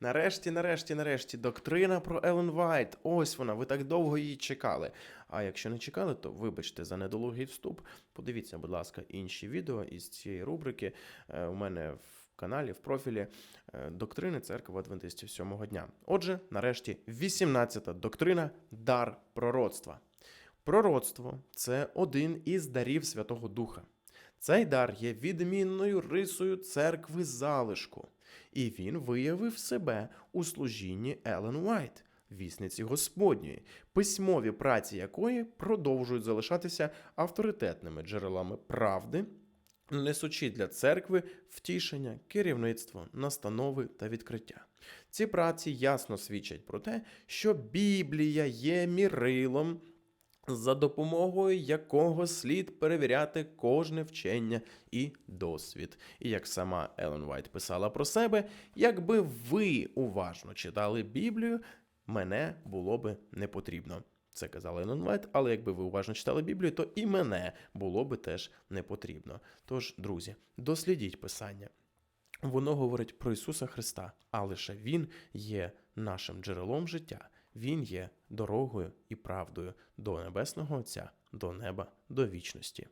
Нарешті, нарешті, нарешті, доктрина про Елен Вайт. Ось вона, ви так довго її чекали. А якщо не чекали, то вибачте за недолугий вступ. Подивіться, будь ласка, інші відео із цієї рубрики е, у мене в каналі, в профілі е, Доктрини церкви Адвентистів сьомого дня. Отже, нарешті, 18-та доктрина дар пророцтва. Пророцтво це один із дарів Святого Духа. Цей дар є відмінною рисою церкви залишку, і він виявив себе у служінні Елен Уайт, вісниці Господньої, письмові праці якої продовжують залишатися авторитетними джерелами правди, несучи для церкви втішення, керівництво, настанови та відкриття. Ці праці ясно свідчать про те, що Біблія є мірилом за допомогою якого слід перевіряти кожне вчення і досвід. І як сама Елен Вайт писала про себе, якби ви уважно читали Біблію, мене було би не потрібно. Це казала Елен Вайт, але якби ви уважно читали Біблію, то і мене було би теж не потрібно. Тож, друзі, дослідіть писання. Воно говорить про Ісуса Христа, а лише Він є нашим джерелом життя. Він є дорогою і правдою до Небесного Отця, до неба, до вічності.